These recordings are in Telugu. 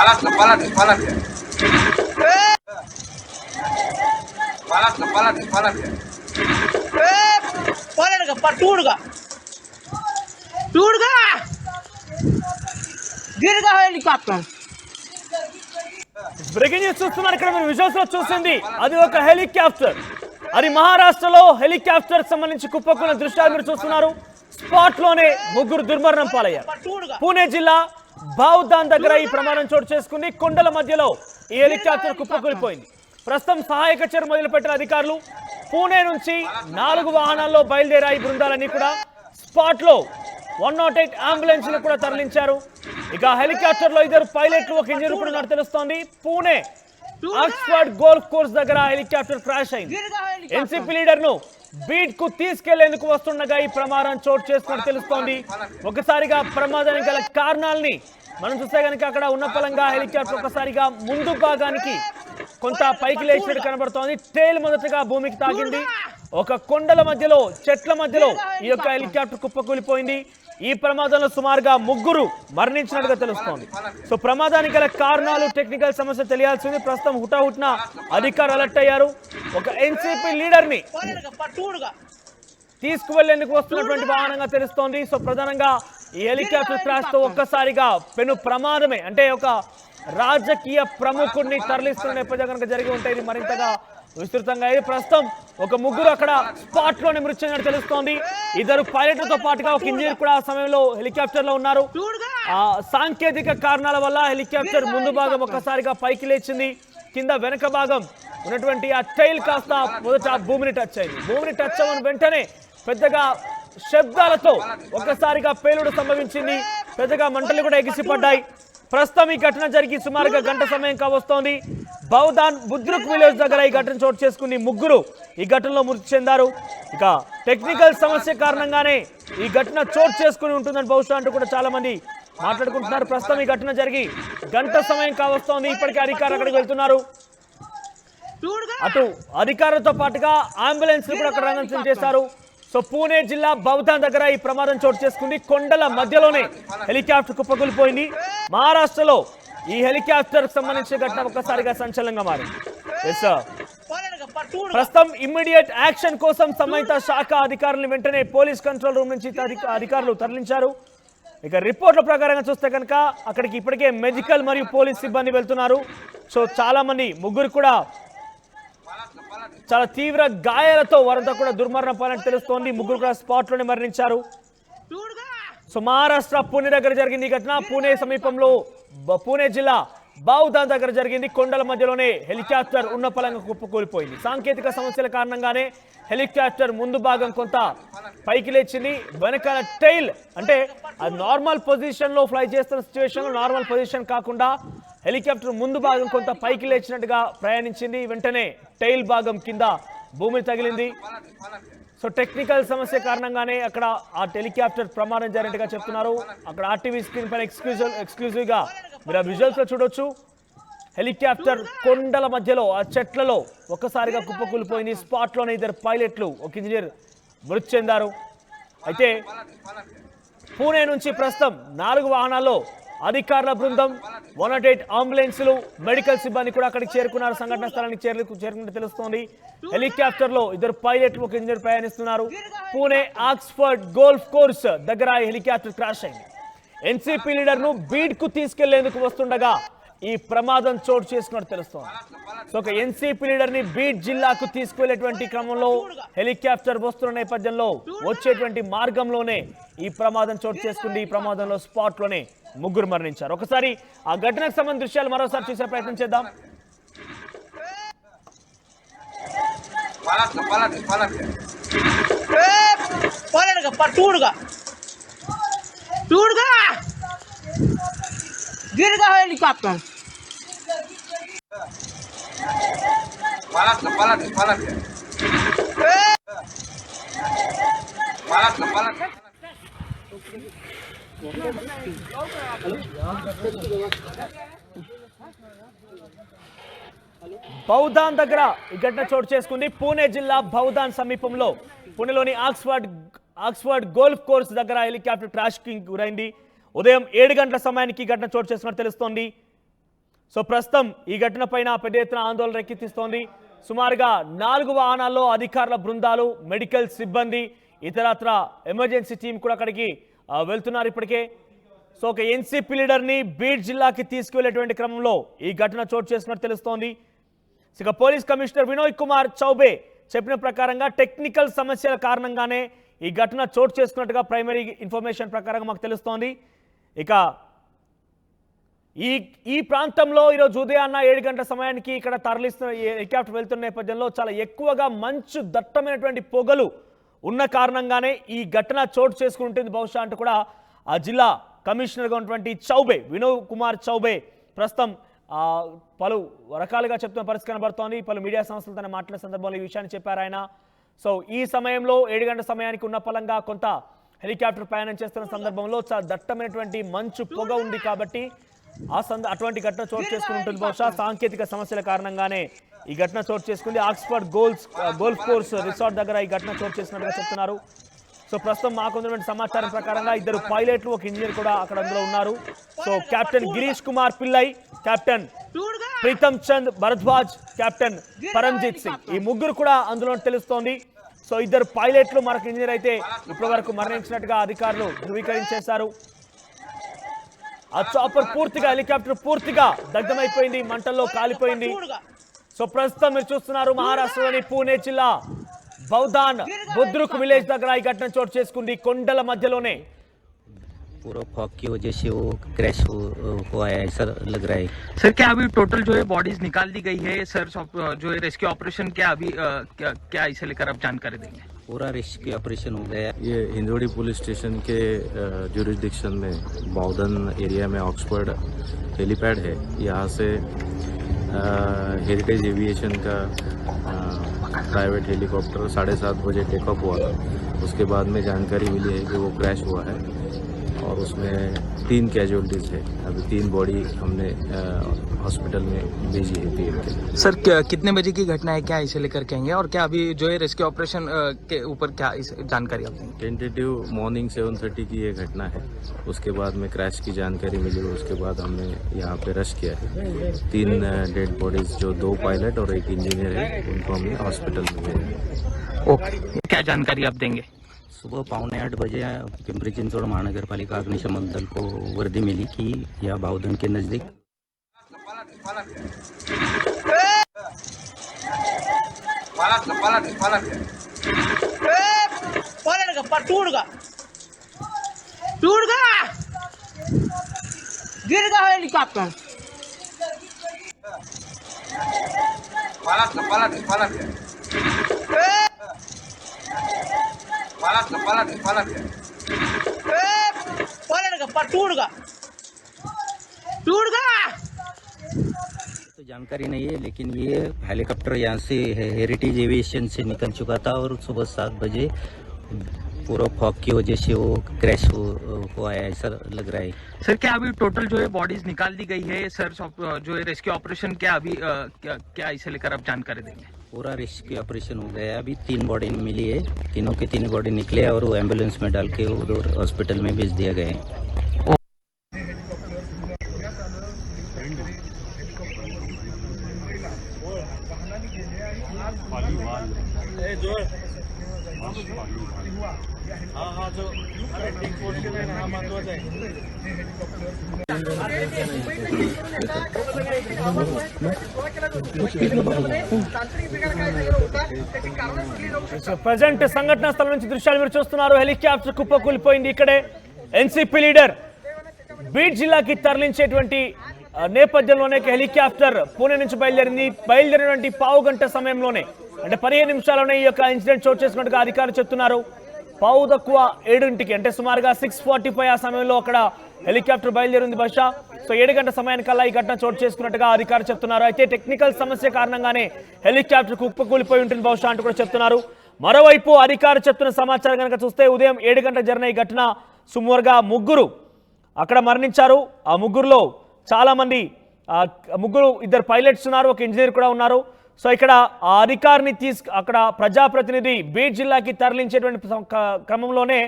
Palatka, palatka, palatka. Palatka, palatka, palatka. పోలేడుగా టూడుగా. టూడుగా? గిరిగా హెలికాప్టర్ బ్రేకింగ్ న్యూస్ చూస్తున్నారు ఇక్కడ మీరు విజువల్స్లో చూసింది. అది ఒక హెలికాప్టర్. అది మహారాష్ట్రలో హెలికాప్టర్ సంబంధించి కుప్పకున్న దృశ్యాలు మీరు చూస్తున్నారు. స్పాట్లోనే ముగ్గురు దుర్మరణం పాలయ్యారు. పూణే జిల్లా బావుదాన్ దగ్గర ఈ ప్రమాదం చోటు చేసుకుంది. కొండల మధ్యలో ఈ హెలికాప్టర్ కుప్పకూలిపోయింది. ప్రస్తుతం సహాయక చర్య మొదలుపెట్టిన అధికారులు పూణే నుంచి నాలుగు వాహనాల్లో బయలుదేరాయి బృందాలన్నీ కూడా. స్పాట్లో వన్ నాట్ ఎయిట్ అంబులెన్స్ను కూడా తరలించారు. ఇక హెలికాప్టర్లో ఇద్దరు పైలట్లు ఒక ఇంజనీర్ కూడా తెలుస్తోంది. పూణే ఆక్స్ఫర్డ్ గోల్ఫ్ కోర్స్ దగ్గర హెలికాప్టర్ క్రాష్ అయింది. ఎన్సీపీ లీడర్ను బీట్కు తీసుకెళ్ళేందుకు వస్తుండగా ఈ ప్రమాదం చోటు చేసుకుని తెలుస్తోంది. ఒకసారిగా ప్రమాదానికి గల కారణాలని మనం చూస్తే కనుక అక్కడ ఉన్న పలంగా హెలికాప్టర్ ఒకసారిగా ముందు భాగానికి కొంత పైకి లేచినట్టు కనబడుతోంది. టేల్ మొదటగా భూమికి తాగింది ఒక కొండల మధ్యలో చెట్ల మధ్యలో ఈ యొక్క హెలికాప్టర్ కుప్పకూలిపోయింది. ఈ ప్రమాదంలో సుమారుగా ముగ్గురు మరణించినట్టుగా తెలుస్తోంది. సో ప్రమాదానికి గల కారణాలు టెక్నికల్ సమస్య తెలియాల్సింది. ప్రస్తుతం హుటాహుట్న అధికారులు అలర్ట్ అయ్యారు. ఒక ఎన్సీపీ లీడర్ని తీసుకువెళ్ళేందుకు వస్తున్నటువంటి వాహనంగా తెలుస్తోంది. సో ప్రధానంగా ఈ హెలికాప్టర్ క్రాష్తో ఒక్కసారిగా పెను ప్రమాదమే అంటే ఒక రాజకీయ ప్రముఖుడిని తరలిస్తున్న నేపథ్యం కనుక జరిగి ఉంటే ఇది మరింతగా విస్తృతంగా ఇది ప్రస్తుతం ఒక ముగ్గురు అక్కడ స్పాట్లోనే మృతి చెందినట్టు తెలుస్తోంది. ఇద్దరు పైలట్లతో పాటుగా ఒక ఇంజనీర్ కూడా ఆ సమయంలో హెలికాప్టర్లో ఉన్నారు. ఆ సాంకేతిక కారణాల వల్ల హెలికాప్టర్ ముందు భాగం ఒక్కసారిగా పైకి లేచింది. కింద వెనక భాగం ఉన్నటువంటి ఆ టైల్ కాస్త మొదట భూమిని టచ్ అయింది. భూమిని టచ్ అవ్వని వెంటనే పెద్దగా శబ్దాలతో ఒక్కసారిగా పేలుడు సంభవించింది. పెద్దగా మంటలు కూడా ఎగిసిపడ్డాయి. ప్రస్తుతం ఈ ఘటన జరిగి సుమారుగా గంట సమయం కావస్తోంది. బౌదాన్ బుద్రుక్ విలేజ్ దగ్గర ఈ ఘటన చోటు చేసుకుని ముగ్గురు ఈ ఘటనలో మృతి చెందారు. ఇక టెక్నికల్ సమస్య కారణంగానే ఈ ఘటన చోటు చేసుకుని ఉంటుందని బహుశా అంటూ కూడా చాలా మంది మాట్లాడుకుంటున్నారు. ప్రస్తుతం ఈ ఘటన జరిగి గంట సమయం కావస్తోంది. ఇప్పటికే అధికారులు అక్కడికి వెళ్తున్నారు. అటు అధికారులతో పాటుగా అంబులెన్స్ కూడా అక్కడ రంగం చేశారు. సో పూణే జిల్లా బౌధాన్ దగ్గర ఈ ప్రమాదం చోటు చేసుకుంది. కొండల మధ్యలోనే హెలికాప్టర్ కుప్పకూలిపోయింది మహారాష్ట్రలో ఈ హెలికాప్టర్ సంబంధించిన ఘటన ఒక్కసారిగా సంచలనంగా మారింది. ఎస్ సార్ ప్రస్తుతం ఇమ్మీడియట్ యాక్షన్ కోసం సంబంధిత శాఖ అధికారులను వెంటనే పోలీస్ కంట్రోల్ రూమ్ నుంచి అధికారులు తరలించారు. ఇక రిపోర్ట్ల ప్రకారంగా చూస్తే కనుక అక్కడికి ఇప్పటికే మెడికల్ మరియు పోలీస్ సిబ్బంది వెళ్తున్నారు. సో చాలా మంది ముగ్గురు కూడా చాలా తీవ్ర గాయాలతో వారంతా కూడా దుర్మరణం పాలని తెలుస్తోంది. ముగ్గురు కూడా స్పాట్లోనే మరణించారు. సో మహారాష్ట్ర పూణే దగ్గర జరిగింది ఈ ఘటన. పూణే సమీపంలో పూణే జిల్లా బావుదాన్ దగ్గర జరిగింది. కొండల మధ్యలోనే హెలికాప్టర్ ఉన్న పలంగా కుప్పకూలిపోయింది సాంకేతిక సమస్యల కారణంగానే హెలికాప్టర్ ముందు భాగం కొంత పైకి లేచింది. వెనకాల టైల్ అంటే అది నార్మల్ పొజిషన్లో ఫ్లై చేస్తున్న సిచ్యువేషన్లో నార్మల్ పొజిషన్ కాకుండా హెలికాప్టర్ ముందు భాగం కొంత పైకి లేచినట్టుగా ప్రయాణించింది. వెంటనే టైల్ భాగం కింద భూమి తగిలింది. సో టెక్నికల్ సమస్య కారణంగానే అక్కడ ఆ టెలికాప్టర్ ప్రమాదం జరిగినట్టుగా చెప్తున్నారు. అక్కడ ఆర్టీవీ స్క్రీన్ పైన ఎక్స్క్లూజివ్ ఎక్స్క్లూజివ్గా మీరు ఆ విజువల్స్లో చూడొచ్చు. హెలికాప్టర్ కొండల మధ్యలో ఆ చెట్లలో ఒక్కసారిగా కుప్పకూలిపోయింది. స్పాట్లోనే ఇద్దరు పైలట్లు ఒక ఇంజనీర్ మృతి చెందారు. అయితే పూణే నుంచి ప్రస్తుతం నాలుగు వాహనాల్లో అధికారుల బృందం వన్ నాట్ ఎయిట్ అంబులెన్సులు మెడికల్ సిబ్బంది కూడా అక్కడికి చేరుకున్నారు. సంఘటన స్థలానికి చేరు చేరుకున్నట్టు తెలుస్తోంది. హెలికాప్టర్లో ఇద్దరు పైలట్లు ఒక ఇంజనీర్ ప్రయాణిస్తున్నారు. పూణే ఆక్స్ఫర్డ్ గోల్ఫ్ కోర్స్ దగ్గర హెలికాప్టర్ క్రాష్ అయింది. ఎన్సీపీ లీడర్ను బీడ్కు తీసుకెళ్ళేందుకు వస్తుండగా ఈ ప్రమాదం చోటు చేసుకున్నట్టు తెలుస్తోంది. సో ఒక ఎన్సీపీ లీడర్ని బీడ్ జిల్లాకు తీసుకువెళ్ళేటువంటి క్రమంలో హెలికాప్టర్ వస్తున్న నేపథ్యంలో వచ్చేటువంటి మార్గంలోనే ఈ ప్రమాదం చోటు చేసుకుంది. ఈ ప్రమాదంలో స్పాట్లోనే ముగ్గురు మరణించారు. ఒకసారి ఆ ఘటనకు సంబంధించిన దృశ్యాలు మరోసారి చూసే ప్రయత్నం చేద్దాం. Palatka, palatka, palatka. పోలేడుగా టూడుగా టూడుగా గిరిగా helicopter Palatka, palatka, palatka. Palatka, palatka. Bavdhan దగ్గర ఈ ఘటన చోటు చేసుకుంది పూణే జిల్లా బౌధాన్ సమీపంలో పూణేలోని ఆక్స్ఫర్డ్ ఆక్స్ఫర్డ్ గోల్ఫ్ కోర్స్ దగ్గర హెలికాప్టర్ క్రాష్కి గురైంది ఉదయం ఏడు గంటల సమయానికి ఈ ఘటన చోటు చేసినట్టు తెలుస్తోంది. సో ప్రస్తుతం ఈ ఘటన పైన పెద్ద ఎత్తున ఆందోళన రెక్కెత్తిస్తోంది సుమారుగా నాలుగు వాహనాల్లో అధికారుల బృందాలు మెడికల్ సిబ్బంది ఇతరత్ర ఎమర్జెన్సీ టీం కూడా అక్కడికి వెళ్తున్నారు ఇప్పటికే. సో ఒక ఎన్సీపీ లీడర్ని బీడ్ జిల్లాకి తీసుకువెళ్ళేటువంటి క్రమంలో ఈ ఘటన చోటు చేసినట్టు తెలుస్తోంది. ఇక పోలీస్ కమిషనర్ వినోయ్ కుమార్ చౌబే చెప్పిన ప్రకారంగా టెక్నికల్ సమస్యల కారణంగానే ఈ ఘటన చోటు చేసుకున్నట్టుగా ప్రైమరీ ఇన్ఫర్మేషన్ ప్రకారంగా మాకు తెలుస్తోంది. ఇక ఈ ఈ ప్రాంతంలో ఈరోజు ఉదయాన్న ఏడు గంటల సమయానికి ఇక్కడ తరలిస్తున్న హెలికాప్టర్ వెళ్తున్న నేపథ్యంలో చాలా ఎక్కువగా మంచు దట్టమైనటువంటి పొగలు ఉన్న కారణంగానే ఈ ఘటన చోటు చేసుకుంటుంది బహుశా అంటూ కూడా ఆ జిల్లా కమిషనర్గా ఉన్నటువంటి చౌబే వినోద్ కుమార్ చౌబే ప్రస్తుతం పలు రకాలుగా చెప్తున్న పరిస్థితి కనబడుతోంది. పలు మీడియా సంస్థలతో మాట్లాడిన సందర్భంలో ఈ విషయాన్ని చెప్పారు ఆయన. సో ఈ సమయంలో ఏడు గంటల సమయానికి ఉన్న పలంగా కొంత హెలికాప్టర్ ప్రయాణం చేస్తున్న సందర్భంలో చాలా దట్టమైనటువంటి మంచు పొగ ఉంది కాబట్టి ఆ సంద అటువంటి ఘటన చోటు చేసుకుని ఉంటుంది బహుశా సాంకేతిక సమస్యల కారణంగానే ఈ ఘటన చోటు చేసుకుంది. Oxford golfs golf course resort దగ్గర ఈ ఘటన చోటు చేసినట్టుగా చెప్తున్నారు. సో ప్రస్తుతం మాకు ఉన్నటువంటి సమాచారం ప్రకారంగా ఇద్దరు పైలట్లు ఒక ఇంజనీర్ కూడా అక్కడ అందులో ఉన్నారు. So captain Girish Kumar Pillai captain Pritam Chand Bharadwaj captain Paramjit Singh. ఈ ముగ్గురు కూడా అందులో తెలుస్తోంది. సో ఇద్దరు పైలట్లు మనకు ఇంజనీర్ అయితే ఇప్పటి వరకు మరణించినట్టుగా అధికారులు ధృవీకరించేశారు. ఆ చాపర్ పూర్తిగా హెలికాప్టర్ పూర్తిగా దగ్ధమైపోయింది మంటల్లో కాలిపోయింది. సో ప్రస్తుతం మీరు చూస్తున్నారు మహారాష్ట్రలోని పూణే జిల్లా బౌదాన్ బుద్రుక్ విలేజ్ దగ్గర ఈ ఘటన చోటు చేసుకుంది. కొండల మధ్యలోనే पूरा फॉग की वजह से वो क्रैश हो, हुआ है ऐसा लग रहा है। सर क्या अभी टोटल जो है बॉडीज निकाल दी गई है? सर जो है रेस्क्यू ऑपरेशन क्या अभी क्या, क्या इसे लेकर आप जानकारी देंगे? पूरा रेस्क्यू ऑपरेशन हो गया। ये हिंदोड़ी पुलिस स्टेशन के जुरिस्डिक्शन में बाउदन एरिया में ऑक्सफोर्ड हेलीपैड है। यहाँ से हेरिटेज एविएशन का प्राइवेट हेलीकॉप्टर साढ़े सात बजे टेक ऑफ़ हुआ था। उसके बाद में जानकारी मिली है कि वो क्रैश हुआ है। और उसमें तीन कैजुअलिटीज है अभी तीन बॉडी हमने हॉस्पिटल में भेजी है पीएम के। सर क्या, कितने बजे की घटना है? क्या इसे लेकर कहेंगे और क्या अभी जो है रेस्क्यू ऑपरेशन के ऊपर क्या इस जानकारी आप देंगे? टेंटेटिव मॉर्निंग 7:30 की ये घटना है। उसके बाद में क्रैश की जानकारी मिली उसके बाद हमने यहाँ पे रश किया है। तीन डेड बॉडीज जो दो पायलट और एक इंजीनियर है उनको हमने हॉस्पिटल में भेजा ओके क्या जानकारी आप देंगे? सुबह पाने आठ बजे पिंपरी महानगर पालिका अग्निशमन दल को वर्दी मिली कि यह बावधन के नज़दीक। गिर गया हेलीकॉप्टर पलट पलट पलट पलट पलट पलट का टूट का टूट तो जानकारी नहीं है लेकिन ये हेलीकॉप्टर यहाँ से हेरिटेज एविएशन से निकल चुका था और सुबह सात बजे पूरा फॉक की वजह से वो क्रैश हो हुआ है ऐसा लग रहा है। सर क्या अभी टोटल जो है बॉडीज निकाल दी गई है? सर जो है रेस्क्यू ऑपरेशन क्या अभी क्या, क्या इसे लेकर आप जानकारी देंगे? पूरा रेस्क्यू ऑपरेशन हो गया अभी तीन बॉडी मिली है। तीनों के तीन बॉडी निकले और वो एंबुलेंस में डाल के उधर हॉस्पिटल में भेज दिया गया है। ప్రజెంట్ సంఘటనా స్థలం నుంచి దృశ్యాలు మీరు చూస్తున్నారు. హెలికాప్టర్ కుప్పకూలిపోయింది ఇక్కడే. ఎన్సీపీ లీడర్ బీడ్ జిల్లాకి తరలించేటువంటి నేపథ్యంలోనే హెలికాప్టర్ పూణే నుంచి బయలుదేరింది. బయలుదేరినటువంటి పావు గంట సమయంలోనే అంటే పదిహేను నిమిషాల్లోనే ఈ యొక్క ఇన్సిడెంట్ చోటు చేసుకున్నట్టుగా అధికారులు చెప్తున్నారు. పావు తక్కువ ఏడింటికి అంటే సుమారుగా సిక్స్ ఫార్టీ ఫైవ్ ఆ సమయంలో అక్కడ హెలికాప్టర్ బయలుదేరింది బహుశా. సో ఏడు గంటల సమయానికల్లా ఈ ఘటన చోటు చేసుకున్నట్టుగా అధికారులు చెప్తున్నారు. అయితే టెక్నికల్ సమస్య కారణంగానే హెలికాప్టర్ కుప్పకూలిపోయి ఉంటుంది బహుశా అంటూ కూడా చెప్తున్నారు. మరోవైపు అధికారులు చెప్తున్న సమాచారం కనుక చూస్తే ఉదయం ఏడు గంటల జరిగిన ఈ ఘటన సుమారుగా ముగ్గురు అక్కడ మరణించారు. ఆ ముగ్గురులో చాలామంది ముగ్గురు ఇద్దరు పైలట్స్ ఉన్నారు ఒక ఇంజనీర్ కూడా ఉన్నారు. సో ఇక్కడ ఆ అధికారిని తీసుకు అక్కడ ప్రజాప్రతినిధి బీడ్ జిల్లాకి తరలించేటువంటి క్రమంలోనే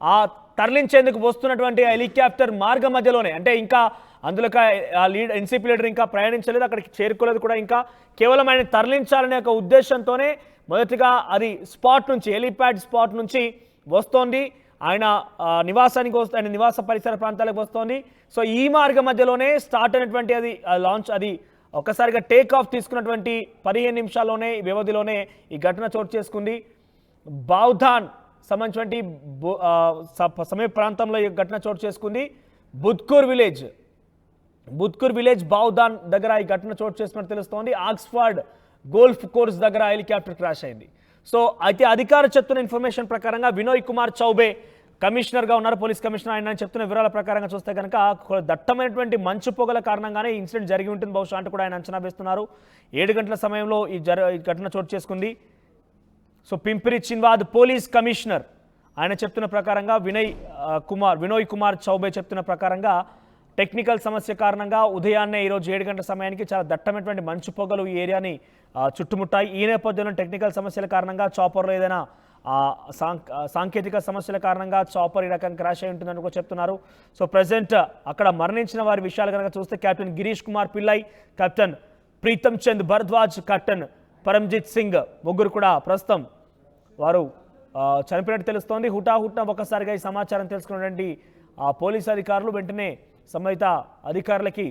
ఆ తరలించేందుకు వస్తున్నటువంటి హెలికాప్టర్ మార్గ మధ్యలోనే అంటే ఇంకా అందులో ఆ లీడ్ ఎన్సీపీ లీడర్ ఇంకా ప్రయాణించలేదు అక్కడికి చేరుకోలేదు కూడా. ఇంకా కేవలం ఆయన తరలించాలనే ఒక ఉద్దేశంతోనే మొదటిగా అది స్పాట్ నుంచి హెలీప్యాడ్ స్పాట్ నుంచి వస్తోంది. ఆయన నివాసానికి వస్తు ఆయన నివాస పరిసర ప్రాంతాలకు వస్తోంది. సో ఈ మార్గ మధ్యలోనే స్టార్ట్ అయినటువంటి అది లాంచ్ అది ఒక్కసారిగా టేక్ ఆఫ్ తీసుకున్నటువంటి పదిహేను నిమిషాల్లోనే వ్యవధిలోనే ఈ ఘటన చోటు చేసుకుంది. బౌధాన్ సంబంధించినటువంటి సమీప ప్రాంతంలో ఈ ఘటన చోటు చేసుకుంది. బుద్కూర్ విలేజ్ బుద్కూర్ విలేజ్ బావుదాన్ దగ్గర ఈ ఘటన చోటు చేసుకున్నట్టు తెలుస్తోంది. ఆక్స్ఫర్డ్ గోల్ఫ్ కోర్స్ దగ్గర హెలికాప్టర్ క్రాష్ అయింది. సో అయితే అధికార చెప్తున్న ఇన్ఫర్మేషన్ ప్రకారంగా వినోయ్ కుమార్ చౌబే కమిషనర్గా ఉన్నారు పోలీస్ కమిషనర్ ఆయన చెప్తున్న వివరాల ప్రకారంగా చూస్తే కనుక దట్టమైనటువంటి మంచు పొగల కారణంగానే ఇన్సిడెంట్ జరిగి ఉంటుంది. బహుశా అంటూ కూడా ఆయన అంచనా వేస్తున్నారు. ఏడు గంటల సమయంలో ఈ జర ఈ ఘటన చోటు చేసుకుంది. So Pimpri Chinchwad police commissioner ఆయన చెప్తున్న ప్రకారంగా వినయ్ కుమార్ వినోయ్ కుమార్ చౌబే చెప్తున్న ప్రకారంగా టెక్నికల్ సమస్య కారణంగా ఉదయాన్నే ఈరోజు ఏడు గంటల సమయానికి చాలా దట్టమైనటువంటి మంచు పొగలు ఈ ఏరియాని చుట్టుముట్టాయి. ఈ నేపథ్యంలో టెక్నికల్ సమస్యల కారణంగా చాపర్లో ఏదైనా సాంకేతిక సమస్యల కారణంగా చాపర్ ఈ రకంగా క్రాష్ అయి ఉంటుందని కూడా చెప్తున్నారు. సో ప్రజెంట్ అక్కడ మరణించిన వారి విషయాలు కనుక చూస్తే captain Girish Kumar Pillai captain Pritam Chand Bharadwaj captain Paramjit Singh ముగ్గురు కూడా ప్రస్తుతం వారు చనిపోయినట్టు తెలుస్తోంది. హుటాహుట్న ఒక్కసారిగా ఈ సమాచారం తెలుసుకున్నటువంటి ఆ పోలీస్ అధికారులు వెంటనే సంబంధిత అధికారులకి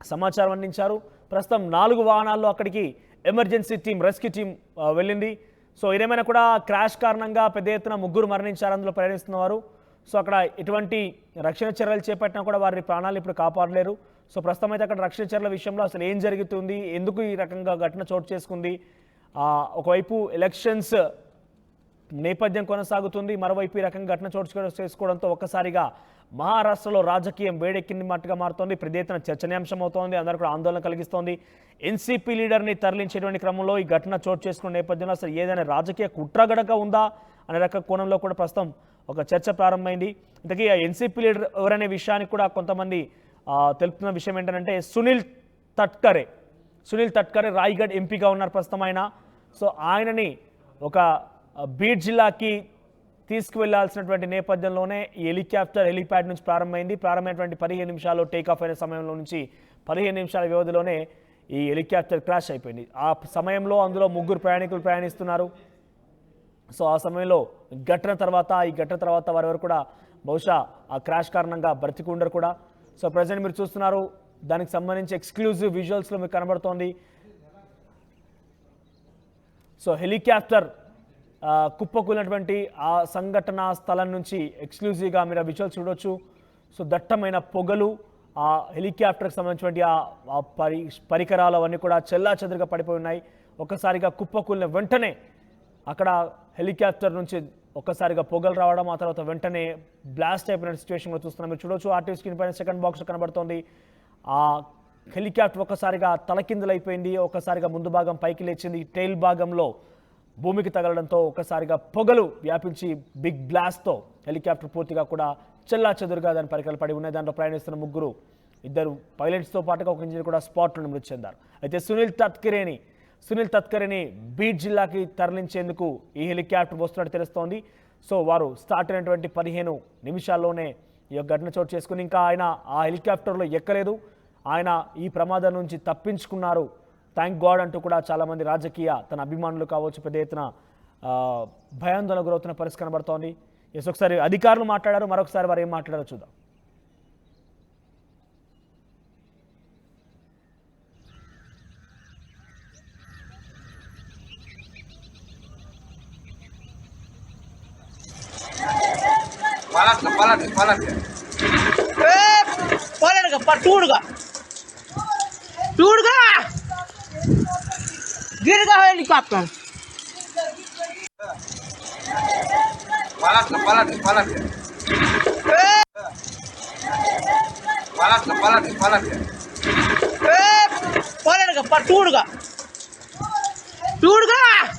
సమాచారం అందించారు. ప్రస్తుతం నాలుగు వాహనాల్లో అక్కడికి ఎమర్జెన్సీ టీం రెస్క్యూ టీం వెళ్ళింది. సో ఇదేమైనా కూడా క్రాష్ కారణంగా పెద్ద ఎత్తున ముగ్గురు మరణించారు. అందులో ప్రయాణిస్తున్నవారు. సో అక్కడ ఎటువంటి రక్షణ చర్యలు చేపట్టినా కూడా వారి ప్రాణాలు ఇప్పుడు కాపాడలేరు. సో ప్రస్తుతం అయితే అక్కడ రక్షణ చర్యల విషయంలో అసలు ఏం జరుగుతుంది? ఎందుకు ఈ రకంగా ఘటన చోటు చేసుకుంది? ఒకవైపు ఎలక్షన్స్ నేపథ్యం కొనసాగుతుంది. మరోవైపు ఈ రకంగా ఘటన చోటు చేసుకోవడంతో ఒక్కసారిగా మహారాష్ట్రలో రాజకీయం వేడెక్కింది మాటగా మారుతోంది. ప్రదేతన చర్చనీయాంశం అవుతోంది అందరూ కూడా ఆందోళన కలిగిస్తోంది. ఎన్సీపీ లీడర్ని తరలించేటువంటి క్రమంలో ఈ ఘటన చోటు చేసుకున్న నేపథ్యంలో అసలు ఏదైనా రాజకీయ కుట్ర గడక ఉందా? అనే రక కోణంలో కూడా ప్రస్తుతం ఒక చర్చ ప్రారంభమైంది. ఇంతకీ ఆ ఎన్సీపీ లీడర్ ఎవరనే విషయానికి కూడా కొంతమంది తెలుపుతున్న విషయం ఏంటంటే సునీల్ తట్కరే. సునీల్ తట్కరే రాయ్గఢ్ ఎంపీగా ఉన్నారు ప్రస్తుతం ఆయన. సో ఆయనని ఒక బీడ్ జిల్లాకి తీసుకువెళ్ళాల్సినటువంటి నేపథ్యంలోనే హెలికాప్టర్ హెలిప్యాడ్ నుంచి ప్రారంభమైంది. ప్రారంభమైనటువంటి పదిహేను నిమిషాలు టేక్ ఆఫ్ అయిన సమయంలో నుంచి పదిహేను నిమిషాల వ్యవధిలోనే ఈ హెలికాప్టర్ క్రాష్ అయిపోయింది. ఆ సమయంలో అందులో ముగ్గురు ప్రయాణికులు ప్రయాణిస్తున్నారు. సో ఆ సమయంలో ఘటన తర్వాత ఈ ఘటన తర్వాత వారెవరు కూడా బహుశా ఆ క్రాష్ కారణంగా బ్రతికి ఉండరు కూడా. సో ప్రజెంట్ మీరు చూస్తున్నారు దానికి సంబంధించి ఎక్స్క్లూజివ్ విజువల్స్లో మీకు కనబడుతోంది. సో హెలికాప్టర్ కుప్పకూలినటువంటి ఆ సంఘటన స్థలం నుంచి ఎక్స్క్లూజివ్గా మీరు ఆ విజువల్స్ చూడొచ్చు. సో దట్టమైన పొగలు ఆ హెలికాప్టర్కి సంబంధించినటువంటి ఆ పరి పరికరాలు అవన్నీ కూడా చెల్లా చెదురుగా పడిపోయి ఉన్నాయి. ఒక్కసారిగా కుప్పకూలిన వెంటనే అక్కడ హెలికాప్టర్ నుంచి ఒక్కసారిగా పొగలు రావడం ఆ తర్వాత వెంటనే బ్లాస్ట్ అయిపోయిన సిచ్యువేషన్ కూడా చూస్తున్నాం. మీరు చూడొచ్చు ఆర్టీవీ స్క్రీన్ పైన సెకండ్ బాక్స్ కనబడుతోంది. ఆ హెలికాప్టర్ ఒక్కసారిగా తలకిందులైపోయింది. ఒక్కసారిగా ముందు భాగం పైకి లేచింది. టైల్ భాగంలో భూమికి తగలడంతో ఒక్కసారిగా పొగలు వ్యాపించి బిగ్ బ్లాస్ట్తో హెలికాప్టర్ పూర్తిగా కూడా చెల్లా చెదురుగా దాని పరికరాలు పడి ఉన్నాయి. దాంట్లో ప్రయాణిస్తున్న ముగ్గురు ఇద్దరు పైలట్స్తో పాటుగా ఒక ఇంజనీర్ కూడా స్పాట్లోనే మృతి చెందారు. అయితే సునీల్ తత్కరేని సునీల్ తత్కరేని బీడ్ జిల్లాకి తరలించేందుకు ఈ హెలికాప్టర్ వస్తున్నట్టు తెలుస్తోంది. సో వారు స్టార్ట్ అయినటువంటి పదిహేను నిమిషాల్లోనే ఈ యొక్క ఘటన చోటు చేసుకుని ఇంకా ఆయన ఆ హెలికాప్టర్లో ఎక్కలేదు. ఆయన ఈ ప్రమాదం నుంచి తప్పించుకున్నారు. థ్యాంక్ గాడ్ అంటూ కూడా చాలామంది రాజకీయ తన అభిమానులు కావచ్చు పెద్ద ఎత్తున భయాందోళన గురవుతున్న పరిస్థితి కనబడుతోంది. ఎస్ ఒకసారి అధికారులు మాట్లాడారు మరొకసారి వారు ఏం మాట్లాడారో చూద్దాం. పలాట్గా गिर गया हेलीकॉप्टर पलट पलट पलट पलट पलट पलट पलट गया टूट गया। टूट गया?